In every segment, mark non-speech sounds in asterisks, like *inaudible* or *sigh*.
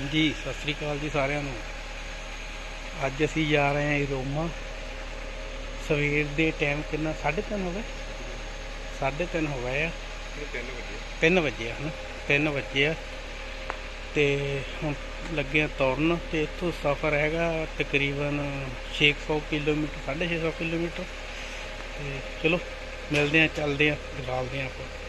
ਹਾਂਜੀ ਸਤਿ ਸ੍ਰੀ ਅਕਾਲ ਜੀ ਸਾਰਿਆਂ ਨੂੰ। ਅੱਜ ਅਸੀਂ ਜਾ ਰਹੇ ਹਾਂ ਰੋਮਾ। ਸਵੇਰ ਦੇ ਟਾਈਮ ਕਿੰਨਾ? 3:30 ਹੋ ਗਏ? 3:30 ਹੋ ਗਏ ਆ। 3 ਵਜੇ। ਆ ਹਨਾ? 3 ਵਜੇ ਆ। ਤੇ ਹੁਣ ਲੱਗੇ ਆ ਤੁਰਨ। ਤੇ ਇੱਥੋਂ ਸਫ਼ਰ ਹੈਗਾ ਤਕਰੀਬਨ 600 ਕਿਲੋਮੀਟਰ 650 ਕਿਲੋਮੀਟਰ। ਤੇ ਚਲੋ ਮਿਲਦੇ ਆ ਚੱਲਦੇ ਆ ਦਿਖਾਉਂਦੇ ਆ ਆਪਾਂ।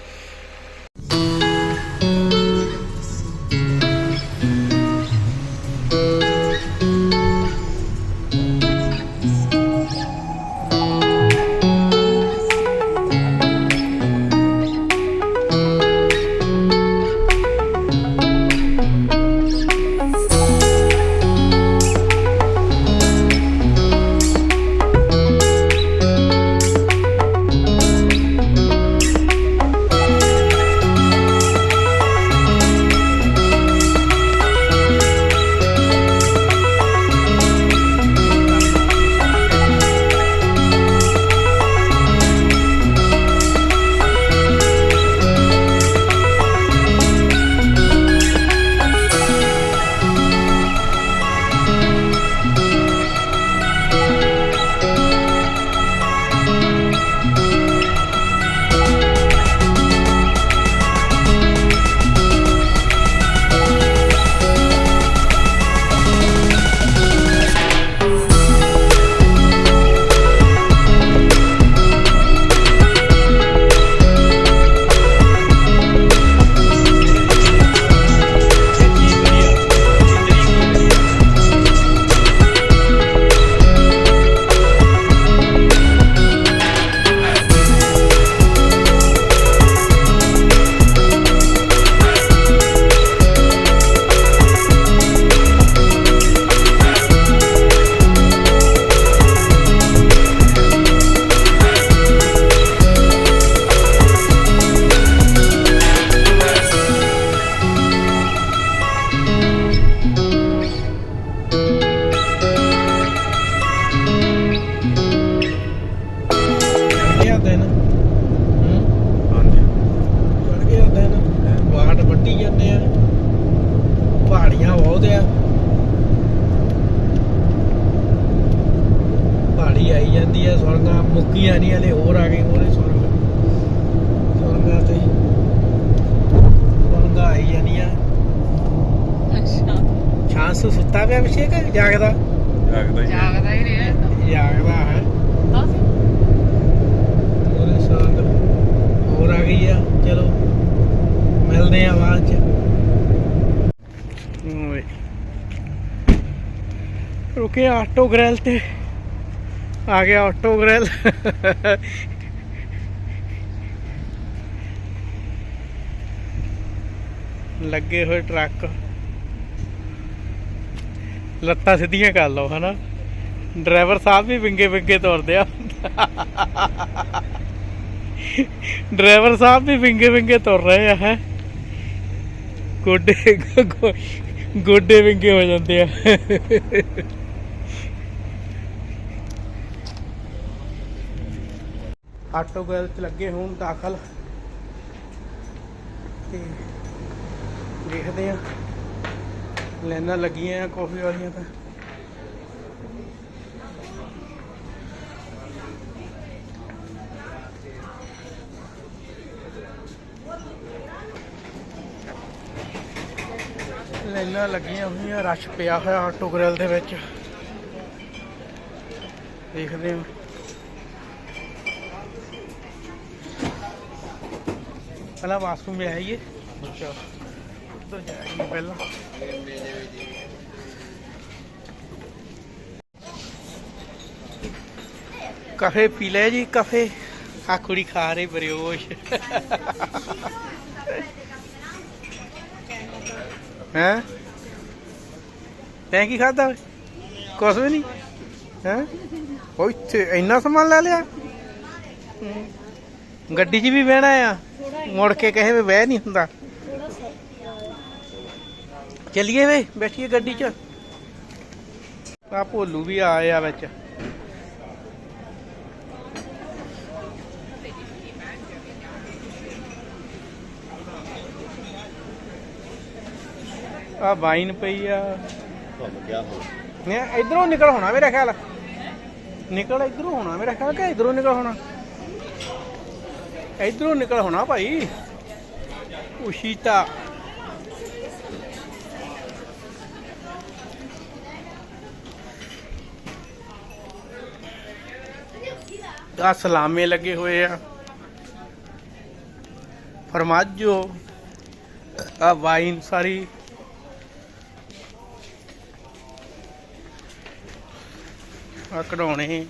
ਰੁਕੇ ਆਟੋ ਗ੍ਰੈਲ ਤੇ। ਆ ਗਿਆ ਆਟੋ ਗ੍ਰੈਲ। ਲੱਗੇ ਹੋਏ ਟਰੱਕ। ਲੱਤਾਂ ਸਿੱਧੀਆਂ ਕਰ ਲਓ, ਹਨਾ? ਡਰਾਈਵਰ ਸਾਹਿਬ ਵੀ ਵਿੰਗੇ ਵਿੰਗੇ ਤੁਰਦੇ ਆ। ਡਰਾਈਵਰ ਸਾਹਿਬ ਵੀ ਵਿੰਗੇ ਵਿੰਗੇ ਤੁਰ ਰਹੇ ਆ, ਹੈ? ਗੋਡੇ ਗੋਡੇ ਵਿੰਗੇ ਹੋ ਜਾਂਦੇ ਆ। ਆਟੋ ਗੈਲ ਚ ਲੱਗੇ ਹੋਣ ਦਾਖਲ। ਤੇ ਦੇਖਦੇ ਆ ਲਾਈਨਾਂ ਲੱਗੀਆਂ ਆ ਕਾਫੀ ਵਾਲੀਆਂ ਤਾਂ। ਲਾਈਨਾਂ ਲੱਗੀਆਂ ਹੋਈਆਂ, ਰਸ਼ ਪਿਆ ਹੋਇਆ ਆਟੋ ਗ੍ਰਿਲ ਦੇ ਵਿੱਚ। ਦੇਖਦੇ ਹਾਂ। ਪਹਿਲਾਂ ਵਾਸ਼ਰੂਮ में आइए अच्छा उधर जाएंगे पहला ਕਾਫੇ ਪੀ ਲੈ ਜੀ ਕਾਫੇ ਆ ਕੁੜੀ ਖਾ ਰਹੀ ਬਰਿਓਸ਼ ਹੈ ਤੈਂ ਕੀ ਖਾਦਾ ਕੁਛ ਵੀ ਨਹੀਂ ਹੈ ਉਹ ਇੱਥੇ ਇੰਨਾ ਸਮਾਨ ਲੈ ਲਿਆ ਹਮ। ਗੱਡੀ 'ਚ ਵੀ ਬਹਿਣਾ ਆ ਮੁੜ ਕੇ ਕਹੇ ਵੀ ਬਹਿ ਨਹੀਂ ਹੁੰਦਾ। ਚਲਿਏ ਵੇ ਬੈਠੀਏ ਗੱਡੀ 'ਚ। ਆ ਭੋਲੂ ਵੀ ਆਏ ਆ ਵਿੱਚ। ਆ ਵਾਈਨ ਪਈ ਆ। ਤੁਹਾਨੂੰ ਕਿਆ ਹੋ ਨੇ ਇਧਰੋਂ ਨਿਕਲ ਹੋਣਾ ਮੇਰਾ ਖਿਆਲ। ਨਿਕਲ ਇਧਰੋਂ ਹੋਣਾ ਮੇਰਾ ਖਿਆਲ ਕਿ ਇਧਰੋਂ ਨਿਕਲ ਹੋਣਾ। ਇਧਰੋਂ ਨਿਕਲ ਹੋਣਾ ਭਾਈ। ਉਸ਼ੀਤਾ। ਆ ਸਲਾਮੇ ਲੱਗੇ ਹੋਏ ਆ। ਫਰਮਾਜੋ। ਆ ਵਾਈਨ ਸਾਰੀ। ਆ ਕਢਾਉਣੇ।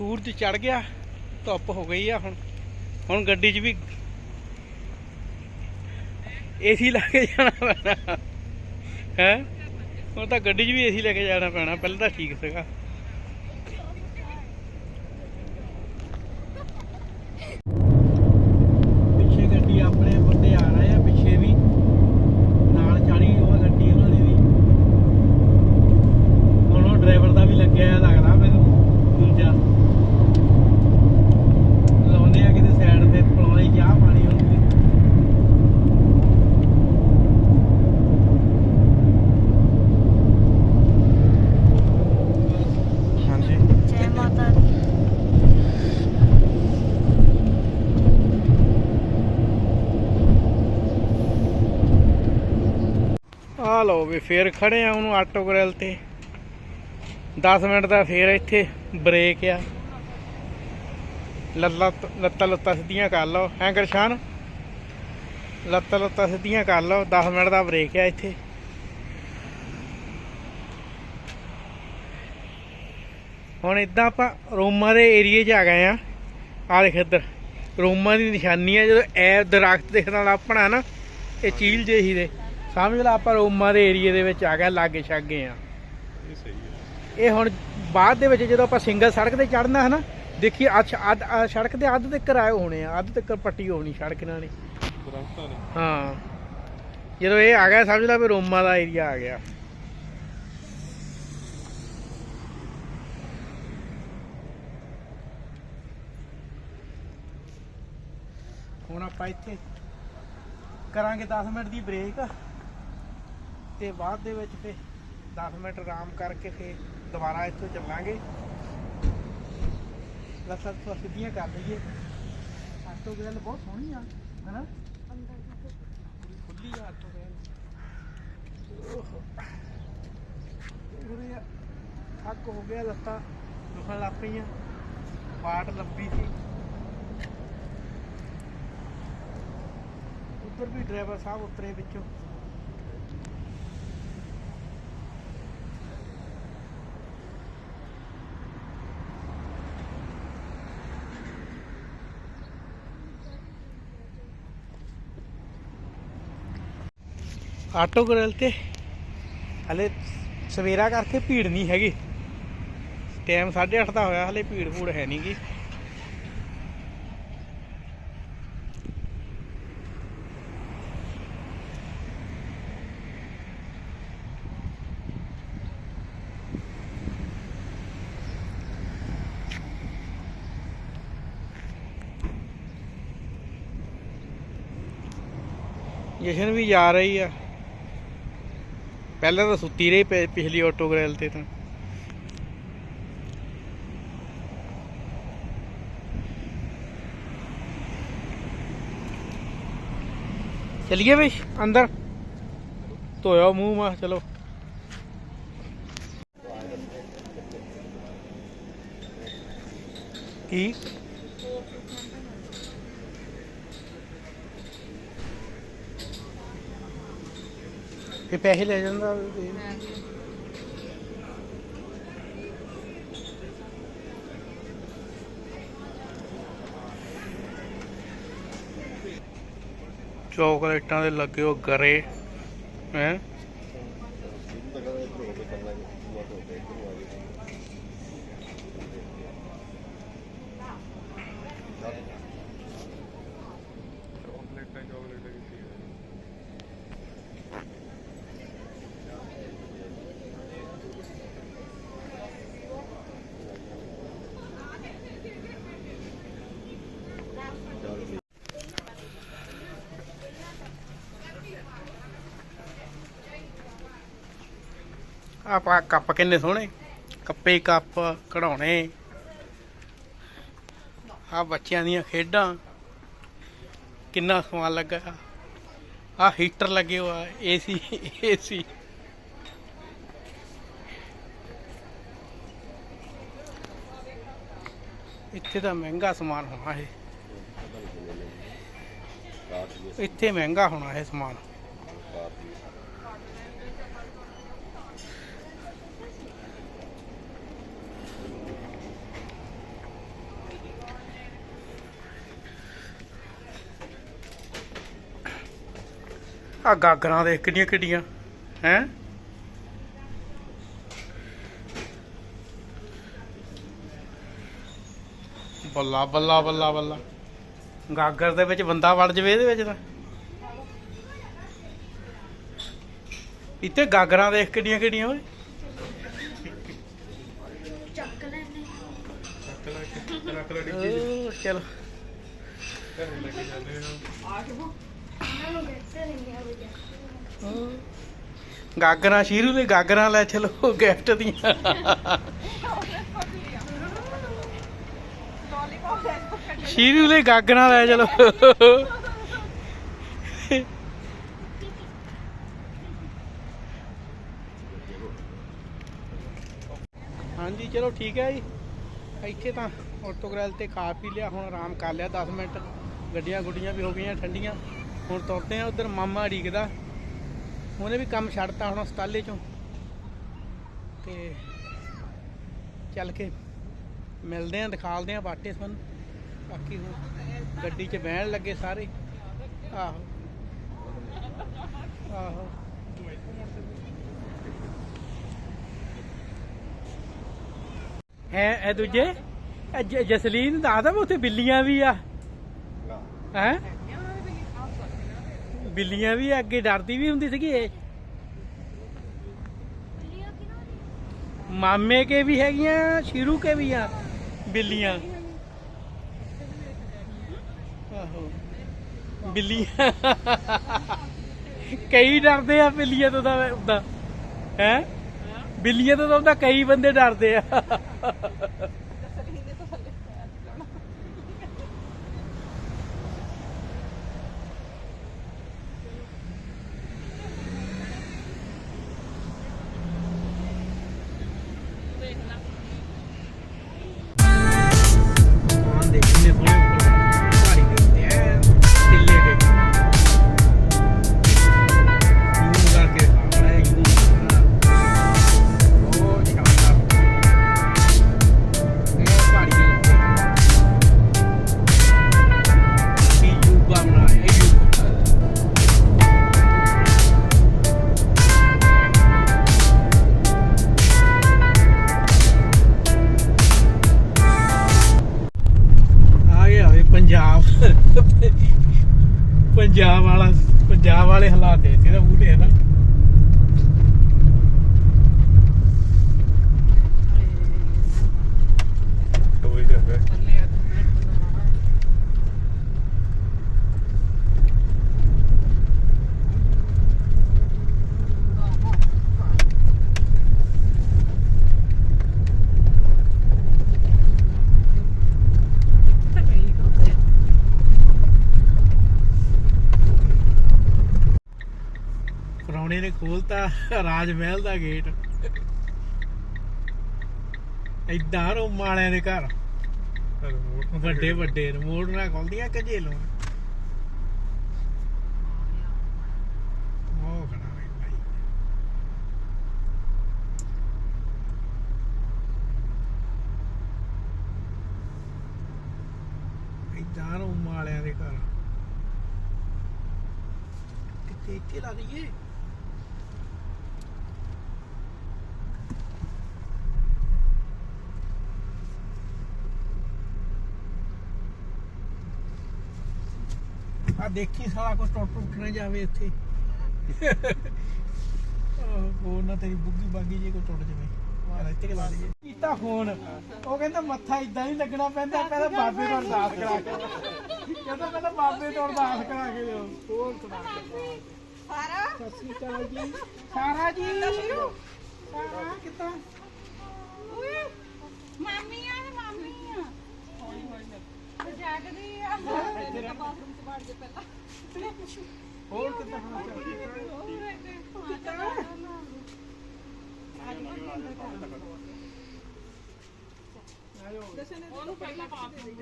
ਸੂਰਜ ਚੜ ਗਿਆ, ਧੁੱਪ ਹੋ ਗਈ ਆ ਹੁਣ। ਹੁਣ ਗੱਡੀ 'ਚ ਵੀ ਏਸੀ ਲਾ ਕੇ ਜਾਣਾ ਪੈਣਾ। ਹੈ? ਹੁਣ ਤਾਂ ਗੱਡੀ 'ਚ ਵੀ ਏਸੀ ਲੈ ਕੇ ਜਾਣਾ ਪੈਣਾ, ਪਹਿਲਾਂ ਤਾਂ ਠੀਕ ਸੀਗਾ ਪਿੱਛੇ ਗੱਡੀ ਆਪਣੇ ਬੰਦੇ ਆ ਰਹੇ ਆ ਪਿੱਛੇ ਵੀ ਨਾਲ ਚੜੀ ਉਹ ਗੱਡੀ ਉਹਨਾਂ ਦੀ ਵੀ ਹੁਣ ਉਹ ਡਰਾਈਵਰ ਦਾ ਵੀ ਲੱਗਿਆ ਆ ਲੱਗਦਾ ਮੈਨੂੰ ਦੂਜਾ ਲਾਉਂਦੇ ਆ ਕਿਤੇ ਸਾਈਡ ਤੇ ਪਲਾਉਣੇ ਚਾਹ ਪਾਣੀ ਉਹਨੂੰ ਵੀ ਹਾਂਜੀ ਜੈ ਮਾਤਾ ਦੀ ਆ ਲਓ ਵੀ ਫੇਰ ਖੜੇ ਆ ਉਹਨੂੰ ਆਟੋ ਗ੍ਰਿਲ ਤੇ। 10 ਮਿੰਟ ਦਾ ਫੇਰ ਇੱਥੇ ਬ੍ਰੇਕ ਆ। ਲੱਤਾਂ ਲੱਤਾਂ ਲੱਤਾਂ ਸਿੱਧੀਆਂ ਕਰ ਲਓ। ਹੈਂ ਗਰਸ਼ਾਨ? ਲੱਤਾਂ ਲੱਤਾਂ ਸਿੱਧੀਆਂ ਕਰ ਲਓ। 10 ਮਿੰਟ ਦਾ ਬ੍ਰੇਕ ਆ ਇੱਥੇ। ਹੁਣ ਇਦਾਂ ਆਪਾਂ ਰੋਮਾ ਦੇ ਏਰੀਏ 'ਚ ਆ ਗਏ ਆ। ਆ ਦੇਖ ਇੱਧਰ। ਰੋਮਾ ਦੀ ਨਿਸ਼ਾਨੀ ਆ, ਜਦੋਂ ਐ ਦਰਖਤ ਦੇਖਣ ਨਾਲ ਆਪਣਾ ਨਾ, ਇਹ ਚੀਲ ਜਿਹੀ ਦੇ। ਸਮਝ ਲਾ ਆਪਾਂ ਰੋਮਾ ਦੇ ਏਰੀਏ ਦੇ ਵਿੱਚ ਆ ਗਏ ਲਾਗੇ ਛਾਗੇ ਆ। ਇਹ ਸਹੀ ਹੈ। ਇਹ ਹੁਣ ਬਾਅਦ ਦੇ ਵਿੱਚ ਜਦੋਂ ਆਪਾਂ ਸਿੰਗਲ ਸੜਕ ਤੇ ਚੜਨਾ ਹੈ ਨਾ ਦੇਖੀ ਅੱਛ ਅੱਧ ਸੜਕ ਦੇ ਅੱਧ ਤੱਕ ਆਏ ਹੋਣੇ ਆ ਅੱਧ ਤੱਕ ਪੱਟੀ ਹੋਣੀ ਸੜਕ ਨਾਲ ਹੀ। ਦਰਖਤਾਂ ਨੇ ਹਾਂ। ਜਦੋਂ ਇਹ ਆ ਗਿਆ ਸਮਝ ਲਾ ਵੀ ਰੋਮਾ ਦਾ ਏਰੀਆ ਆ ਗਿਆ। ਹੁਣ ਆਪਾਂ ਇੱਥੇ ਕਰਾਂਗੇ 10 ਮਿੰਟ ਦੀ ਬ੍ਰੇਕ। ਤੇ ਬਾਅਦ ਦੇ ਵਿੱਚ ਫਿਰ 10 ਮਿੰਟ ਆਰਾਮ ਕਰਕੇ ਫਿਰ ਦੁਬਾਰਾ ਇੱਥੋਂ ਚੱਲਾਂਗੇ। ਲੱਤਾਂ ਤੋਂ ਸਿੱਧੀਆਂ ਕਰ ਲਈਏ। ਆਟੋ ਗ੍ਰਿਲ ਬਹੁਤ ਸੋਹਣੀ ਆ, ਹੈਨਾ? ਖੁੱਲੀ ਆ ਆਟੋ ਗ੍ਰਿਲ ਉਰੇ ਥੱਕ ਹੋ ਗਿਆ, ਲੱਤਾਂ ਦੁਖਣ ਲੱਗ ਪਈਆਂ। ਬਾਟ ਲੰਬੀ ਸੀ। ਉੱਧਰ ਵੀ ਡਰਾਈਵਰ ਸਾਹਿਬ ਉਤਰੇ ਵਿੱਚੋਂ। ਆਟੋ ਗ੍ਰਿਲ ਤੇ। ਹਲੇ ਸਵੇਰਾ ਕਰਕੇ ਭੀੜ ਨਹੀਂ ਹੈਗੀ। ਟਾਈਮ 8:30 ਦਾ ਹੋਇਆ, ਹਲੇ ਭੀੜ ਭੂੜ ਹੈ ਨਹੀਂਗੀ ਜਸ਼ਨ ਵੀ ਜਾ ਰਹੀ ਆ। ਪਹਿਲਾਂ ਤਾਂ ਸੁੱਤੀ ਰਹੀ ਪਿ- ਪਿਛਲੀ ਆਟੋ ਗ੍ਰਿਲ ਤੇ ਤਾਂ। ਚਲਿਏ ਵੀ ਅੰਦਰ। ਧੋਇਆ ਮੂੰਹ ਮਾ, ਚਲੋ। ਕੀ? ਪੈਸੇ ਲੈ ਜਾਂਦਾ ਤੇ- ਚੌਕਲੇਟਾਂ ਦੇ ਲੱਗੇ ਉਹ ਗਰੇ ਹੈ? ਕਿੰਨੇ ਸੋਹਣੇ? ਕੱਪੇ, ਕੱਪ ਕਢਾਉਣੇ ਆ ਬੱਚਿਆਂ ਦੀਆਂ ਖੇਡਾਂ। ਕਿੰਨਾ ਸਮਾਨ ਲੱਗਾ। ਆ ਹੀਟਰ ਲੱਗੇ ਹੋਆ ਏਸੀ ਏਸੀ ਇੱਥੇ ਤਾਂ ਮਹਿੰਗਾ ਸਮਾਨ ਹੋਣਾ ਹੈ ਇੱਥੇ ਮਹਿੰਗਾ ਹੋਣਾ ਹੈ ਸਮਾਨ। ਆ ਗਾਗਰਾਂ ਦੇ ਕਿੱਡੀਆਂ ਕਿੱਡੀਆਂ? ਹੈ? ਬੱਲਾ ਬੱਲਾ ਬੱਲਾ ਬੱਲਾ। ਗਾਗਰ ਦੇ ਵਿੱਚ ਬੰਦਾ ਵੜ ਜਵੇ ਇਹਦੇ ਵਿੱਚ ਤਾਂ। ਇੱਥੇ ਗਾਗਰਾਂ ਦੇਖ ਕਿੱਡੀਆਂ ਕਿੱਡੀਆਂ ਓਏ। ਚੱਕ ਲੈ ਕੇ ਰੱਖ ਲੈ ਚਲੋ। ਘਰੇ ਲੈ ਕੇ ਜਾਂਦੇ ਆ। ਗਾਗਰਾਂ, ਸ਼ੀਰੂ ਦੇ ਗਾਗਰਾਂ ਲੈ ਚਲੋ, ਗਿਫਟ ਦੀਆਂ। ਸ਼ੀਰੂ ਦੇ ਗਾਗਰਾਂ ਲੈ ਚਲੋ। ਹਾਂਜੀ, ਚਲੋ ਠੀਕ ਹੈ ਜੀ। ਇੱਥੇ ਤਾਂ ਆਟੋਗ੍ਰੈਲ ਤੇ ਖਾ ਪੀ ਲਿਆ, ਹੁਣ ਆਰਾਮ ਕਰ ਲਿਆ 10 ਮਿੰਟ। ਗੱਡੀਆਂ ਗੁੱਡੀਆਂ ਵੀ ਹੋ ਗਈਆਂ, ਠੰਡੀਆਂ। ਹੁਣ ਤੁਰਦੇ ਆ ਉਧਰ ਮਾਮਾ ਢੀਕਦਾ ਉਹਨੇ ਵੀ ਕੰਮ ਛੱਡਤਾ ਹੁਣ ਹਸਪਤਾਲੇ ਚੋਂ। ਤੇ ਚੱਲ ਕੇ ਮਿਲਦੇ ਆ ਦਿਖਾਲਦੇ ਆ ਬਾਟੇ ਤੁਹਾਨੂੰ। ਬਾਕੀ ਹੁਣ ਗੱਡੀ 'ਚ ਬਹਿਣ ਲੱਗੇ ਸਾਰੇ। ਆਹੋ। ਆਹੋ। ਹੈ ਇਹ ਦੂਜੇ? ਜਸਲੀਨ ਦੱਸਦਾ ਉੱਥੇ ਬਿੱਲੀਆਂ ਵੀ ਆ। ਹੈ? ਬਿੱਲੀਆਂ ਵੀ ਅੱਗੇ ਡਰਦੀ ਵੀ ਹੁੰਦੀ ਸੀਗੀ ਇਹ। ਮਾਮੇ ਕੇ ਵੀ ਹੈਗੀਆਂ ਸ਼ੀਰੂ ਕੇ ਵੀ ਆ ਬਿੱਲੀਆਂ। ਆਹੋ ਬਿੱਲੀਆਂ। ਕਈ ਡਰਦੇ ਆ ਬਿੱਲੀਆਂ ਤੋਂ ਤਾਂ ਉਦਾਂ ਹੈ? ਬਿੱਲੀਆਂ ਤੋਂ ਤਾਂ ਕਈ ਬੰਦੇ ਡਰਦੇ ਆ। ਖੋਲਤਾ ਰਾਜ ਮਹਿਲ ਦਾ ਗੇਟ। ਇਦਾਂ ਰੋ ਮਾਲਿਆਂ ਦੇ ਘਰ। ਵੱਡੇ ਵੱਡੇ ਰਿਮੋਟ ਨਾਲ ਖੁੱਲਦੀਆਂ ਕਝੇਲੋਂ ਉਹ ਮਾਲਿਆਂ ਦੇ ਘਰ। ਕਿੱਥੇ ਇੱਥੇ ਲਾ ਦਈਏ? ਆ ਦੇਖੀ ਸਾਰਾ ਕੁਝ ਟੁੱਟ ਟੁੱਟ ਨਾ ਜਾਵੇ ਇੱਥੇ। ਉਹ ਨਾ ਤੇਰੀ ਬੁੱਗੀ ਬਾਗੀ ਜੇ ਕੋ ਟੁੱਟ ਜਾਵੇ। ਕੀਤਾ ਫੋਨ। ਉਹ ਕਹਿੰਦਾ ਮੱਥਾ ਇਦਾਂ ਹੀ ਲੱਗਣਾ ਪੈਂਦਾ ਪਹਿਲਾਂ ਬਾਬੇ ਤੋਂ ਅਰਦਾਸ ਕਰਾ ਕੇ ਕਹਿੰਦਾ ਪਹਿਲਾਂ ਬਾਬੇ ਤੋਂ ਅਰਦਾਸ ਕਰਾ ਕੇ ਦਿਓ ਹੋਰ ਸਾਰਾ? ਸਤਿ ਸ਼੍ਰੀ ਅਕਾਲ ਜੀ। ਸਾਰਾ ਜੀ। ਸਾਰਾ ਕਿੱਦਾਂ? ਮਾਮੀ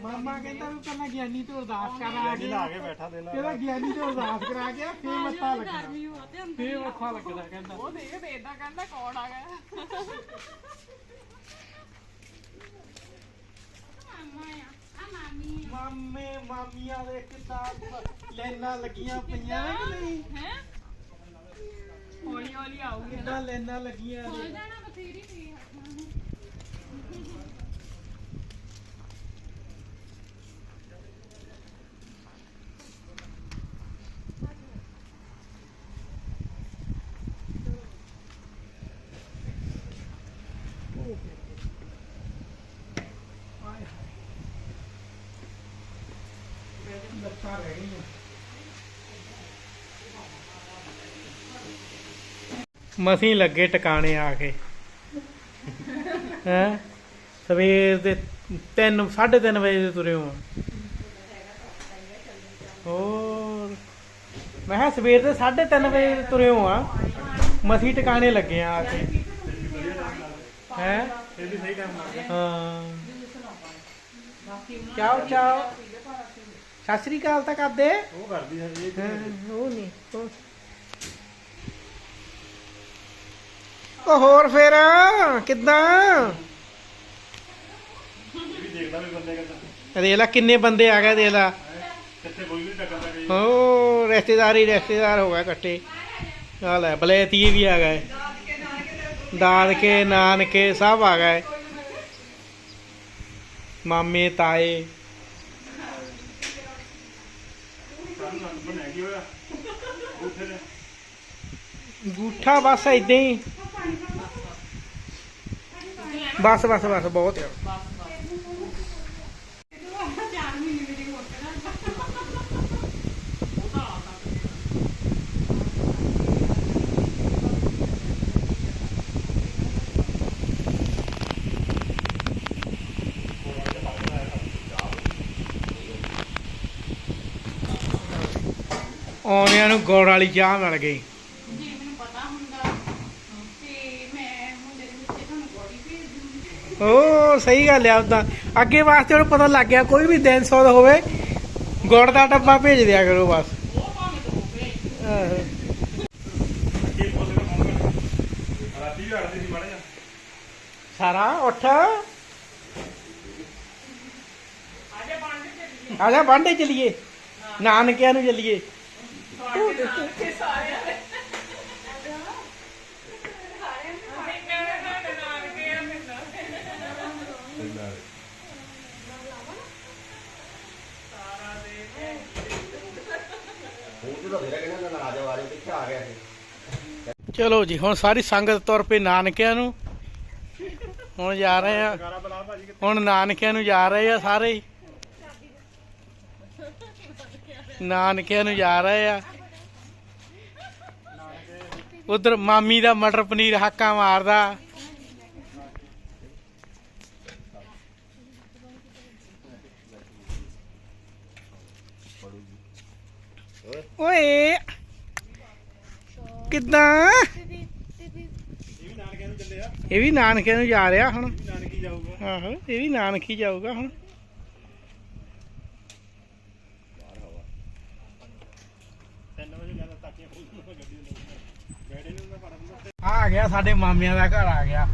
ਮਾਮਾ ਕਹਿੰਦਾ ਵੀ ਪਹਿਲਾਂ ਗਿਆਨੀ ਤੋਂ ਅਰਦਾਸ ਕਰ ਆ। ਕੇ ਲਾ ਕੇ ਬੈਠਾ ਦੇ ਲਾ ਗਿਆਨੀ ਤੋਂ ਅਰਦਾਸ ਕਰਾ ਕੇ ਫੇਰ ਮੱਥਾ ਲੱਗਦਾ ਫੇਰ ਮੱਥਾ ਲੱਗਦਾ ਕਹਿੰਦਾ। ਉਹ ਦੇਖ ਤੇ ਕਹਿੰਦਾ ਕੌਣ ਆ ਗਿਆ। *laughs* ਮਾਮੀਆਂ ਦੇ ਕਿੱਦਾਂ ਲੈਣਾ ਲੱਗੀਆਂ ਪਈਆਂ ਨੇ ਕਿ ਨਹੀਂ? ਹੈ? ਹੌਲੀ ਹੌਲੀ ਆਉਗੀ ਕਿੱਦਾਂ ਲੈਣਾ ਲੱਗੀਆਂ ਨੇ? ਜਾਣਾ ਬਥੇਰੀ ਸੀ ਆਏ ਹਾਏ ਲੱਤਾਂ ਰਹਿ ਗਈਆਂ ਮਸੀਂ ਲੱਗੇ ਟਿਕਾਣੇ ਆ ਕੇ। ਹੈ? ਸਵੇਰ ਦੇ 3 3:30 ਵਜੇ ਦੇ ਤੁਰੇ ਹੋ ਹੋਰ। ਮੈਂ ਕਿਹਾ ਸਵੇਰ ਦੇ 3:30 ਵਜੇ ਦੇ ਤੁਰੇ ਹੋ ਆ ਮਸੀਂ ਟਿਕਾਣੇ ਲੱਗੇ ਆ ਆ ਕੇ। ਹੈ? ਇਹ ਵੀ ਸਹੀ ਟਾਈਮ ਲੱਗ ਗਿਆ ਹਾਂ। ਚਾਓ ਚਾਓ। ਸਤਿ ਸ੍ਰੀ ਅਕਾਲ ਤਾਂ ਕਰਦੇ। ਉਹ ਕਰਦੀ ਹੈ ਜੀ। ਹਾਂ, ਉਹ ਨਹੀਂ ਉਹ ਉਹ ਹੋਰ ਫੇਰ? ਕਿੱਦਾਂ? ਦੇਖ ਲਾ ਕਿੰਨੇ ਬੰਦੇ ਆ ਗਏ, ਦੇਖ ਲਾ। ਕਿੱਥੇ ਰਿਸ਼ਤੇਦਾਰੀ ਰਿਸ਼ਤੇਦਾਰ ਹੋ ਗਏ ਇਕੱਠੇ। ਆ ਲੈ, ਬਲੇਤੀ ਵੀ ਆ ਗਏ। ਦਾਦਕੇ, ਨਾਨਕੇ ਸਭ ਆ ਗਏ। ਮਾਮੇ, ਤਾਏ। ਸਾਨੂੰ ਗੂਠਾ ਬਸ ਏਦਾਂ ਹੀ। ਬਸ ਬਸ ਬਸ ਬਹੁਤ ਆ। ਆਉਣਿਆਂ ਨੂੰ ਗੋੜ ਵਾਲੀ ਚਾਹ ਮਿਲ ਗਈ ਜੇ ਮੈਨੂੰ ਪਤਾ ਹੁੰਦਾ ਤੇ ਮੈਂ ਮੁੰਡੇ ਦੇ ਵਿੱਚ ਤੁਹਾਨੂੰ ਗੋੜੀ ਭੇਜ ਦਿੰਦੀ ਸਹੀ ਗੱਲ ਆ ਉਦਾਂ ਅੱਗੇ ਵਾਸਤੇ ਉਹਨੂੰ ਪਤਾ ਲੱਗ ਗਿਆ, ਕੋਈ ਵੀ ਦਿਨ ਸੌਦ ਹੋਵੇ, ਗੁੜ ਦਾ ਡੱਬਾ ਭੇਜ ਦਿਆ ਕਰੋ ਬਸ। ਸਾਰਾ ਉੱਠ। ਆ ਜਾ, ਬਾਂਡੇ ਚਲੀਏ। ਨਾਨਕਿਆਂ ਨੂੰ ਚਲੀਏ। ਹੁਣ ਤਾਂ ਮੇਰਾ ਕਹਿੰਦਾ ਨਾ ਆ ਜਾਓ ਆ ਜਾਓ ਕਿੱਥੇ ਆ ਗਿਆ ਸੀ ਚਲੋ ਜੀ, ਹੁਣ ਸਾਰੀ ਸੰਗਤ ਤੁਰ ਪਈ ਨਾਨਕਿਆਂ ਨੂੰ। ਹੁਣ ਜਾ ਰਹੇ ਆ। ਹੁਣ ਨਾਨਕਿਆਂ ਨੂੰ ਜਾ ਰਹੇ ਆ ਸਾਰੇ। ਹੀ। ਨਾਨਕਿਆਂ ਨੂੰ ਜਾ ਰਹੇ ਆ। ਉਧਰ ਮਾਮੀ ਦਾ ਮਟਰ ਪਨੀਰ ਹਾਕਾ ਮਾਰਦਾ। ਓਏ। ਕਿੱਦਾਂ? ਇਹ ਵੀ ਨਾਨਕਿਆਂ ਨੂੰ ਆ ਜਾ ਰਿਹਾ ਹੁਣ। ਨਾਨਕੀ ਜਾਊਗਾ ਆਹੋ, ਇਹ ਵੀ ਨਾਨਕੀ ਜਾਊਗਾ ਹੁਣ। ਆ ਗਿਆ ਸਾਡੇ ਮਾਮਿਆਂ ਦਾ ਘਰ ਆ ਗਿਆ।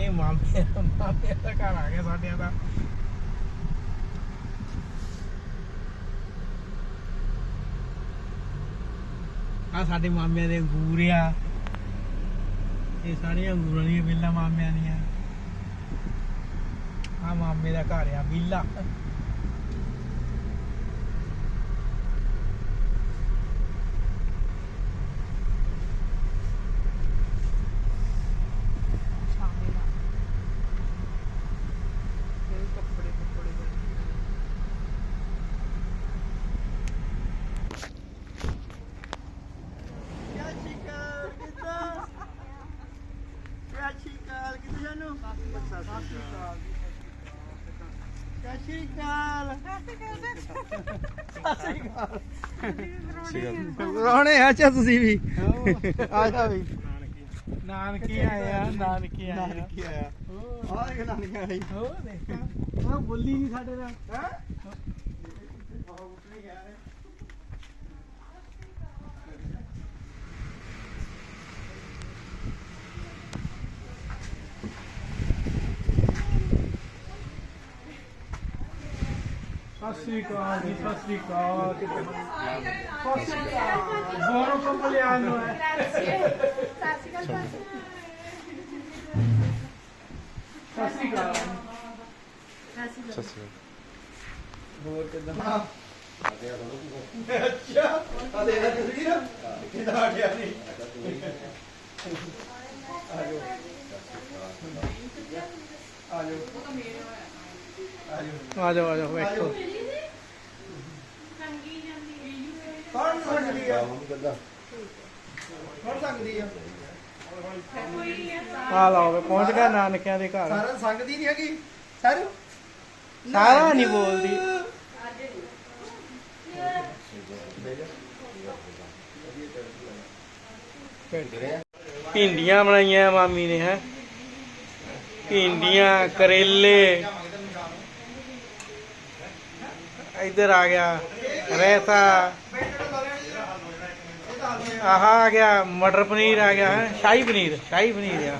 ਇਹ ਮਾਮੇ ਮਾਮਿਆਂ ਦਾ ਘਰ ਆ ਗਿਆ ਸਾਡਿਆਂ ਦਾ। ਆ ਸਾਡੇ ਮਾਮਿਆਂ ਦੇ ਅੰਗੂਰ ਆ। ਇਹ ਸਾਰੀਆਂ ਅੰਗੂਰਾਂ ਦੀਆਂ ਬਿੱਲਾਂ ਮਾਮਿਆਂ ਦੀਆਂ। ਆ ਮਾਮੇ ਦਾ ਘਰ ਆ ਬਿੱਲਾ ਰੋਣੇ ਅੱਛਾ ਤੁਸੀਂ ਵੀ? ਆ ਜਾ ਵੀ। ਨਾਨਕੀ ਆਇਆ ਨਾਨਕੀ ਆਇਆ। ਨਾਨਕੀ ਆਇਆ। ਆ ਦੇਖ ਨਾਨਕੀ ਆਈ ਹੋ ਦੇਖਾ। ਉਹ ਬੋਲੀ ਨਹੀਂ ਸਾਡੇ ਨਾਲ। ਹੈ? ਸਤਿ ਸ੍ਰੀ ਅਕਾਲ ਜੀ ਸਤਿ ਸ੍ਰੀ ਅਕਾਲ ਸਤਿ ਸ੍ਰੀ ਅਕਾਲ ਬੋਰੋ ਕੰਪਲਿਆਨੋ ਹੈ। ਸਤਿ ਸ੍ਰੀ ਅਕਾਲ ਹੋਰ ਕਿਦਾਂ? ਅੱਛਾ ਆ ਦੇ ਨਾ ਤੁਸੀਂ ਨਾ ਕਿਦਾਂ ਆ ਗਿਆ ਨਹੀਂ ਆਜੋ ਆਜੋ ਆਜੋ ਆਜੋ ਬੈਠੋ ਕੌਣ ਸਕਦੀ ਆ? ਕੌਣ ਸਕਦੀ ਆ? ਆ ਲਓ ਵੇ ਪਹੁੰਚ ਗਿਆ ਨਾਨਕਿਆਂ ਦੇ ਘਰ। ਸਾਰਾ ਸੰਗਦੀ ਨਹੀਂ ਹੈਗੀ। ਸਰ ਸਾਰਾ ਨਹੀਂ ਬੋਲਦੀ। ਭਿੰਡੀਆਂ ਬਣਾਈਆਂ ਮਾਮੀ ਨੇ ਹੈ। ਭਿੰਡੀਆਂ ਕਰੇਲੇ। ਇੱਧਰ ਆ ਗਿਆ ਰੈਤਾ ਆਹ, ਆ ਗਿਆ, ਮਟਰ ਪਨੀਰ ਆ ਗਿਆ, ਹੈ। ਸ਼ਾਹੀ ਪਨੀਰ ਸ਼ਾਹੀ ਪਨੀਰ ਆ।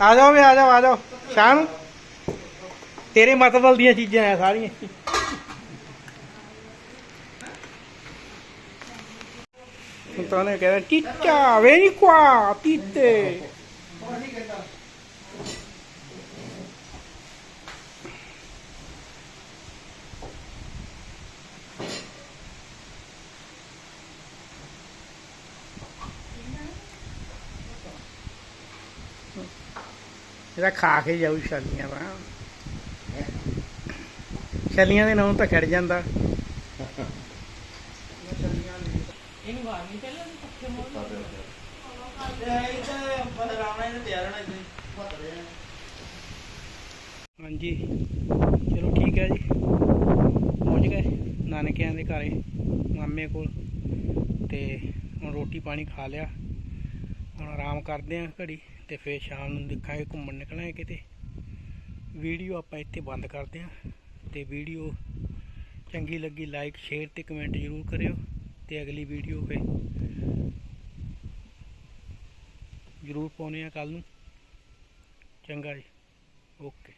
ਆ ਜਾਓ ਵੇ, ਆ ਜਾਓ ਆ ਜਾਓ। ਸ਼ਾਮ ਤੇਰੇ ਮਤਬਲ ਦੀਆਂ ਚੀਜ਼ਾਂ ਆ ਸਾਰੀਆਂ। ਹੁਣ ਤਾਂ ਉਹਨੇ ਕਹਿੰਦਾ ਟੀਚਾ ਵੇਰੀ ਕੁਆ ਟੀਤੇ ਇਹਦਾ ਖਾ ਕੇ ਜਾਊ ਛਲੀਆਂ ਦਾ ਛਲੀਆਂ ਦੇ ਨਾਮ ਤਾਂ ਖੜ ਜਾਂਦਾ। ਹਾਂਜੀ, ਚਲੋ ਠੀਕ ਹੈ ਜੀ। ਪਹੁੰਚ ਗਏ ਨਾਨਕਿਆਂ ਦੇ ਘਰੇ, ਮਾਮੇ ਕੋਲ। ਤੇ ਹੁਣ ਰੋਟੀ ਪਾਣੀ ਖਾ ਲਿਆ। ਹੁਣ ਆਰਾਮ ਕਰਦੇ ਆਂ ਘੜੀ ਤੇ ਫੇਰ ਸ਼ਾਮ ਨੂੰ ਦੇਖਾਂਗੇ ਘੁੰਮਣ ਨਿਕਲਾਂਗੇ ਕਿਤੇ। ਵੀਡੀਓ ਆਪਾਂ ਇੱਥੇ ਬੰਦ ਕਰਦੇ ਆਂ ਤੇ ਵੀਡੀਓ ਚੰਗੀ ਲੱਗੀ ਲਾਈਕ, ਸ਼ੇਅਰ ਤੇ ਕਮੈਂਟ ਜ਼ਰੂਰ ਕਰਿਓ ਤੇ ਅਗਲੀ ਵੀਡੀਓ ਫੇ ਜ਼ਰੂਰ ਪਾਉਣੇ ਆ ਕੱਲ ਨੂੰ। ਚੰਗਾ ਜੀ, ਓਕੇ।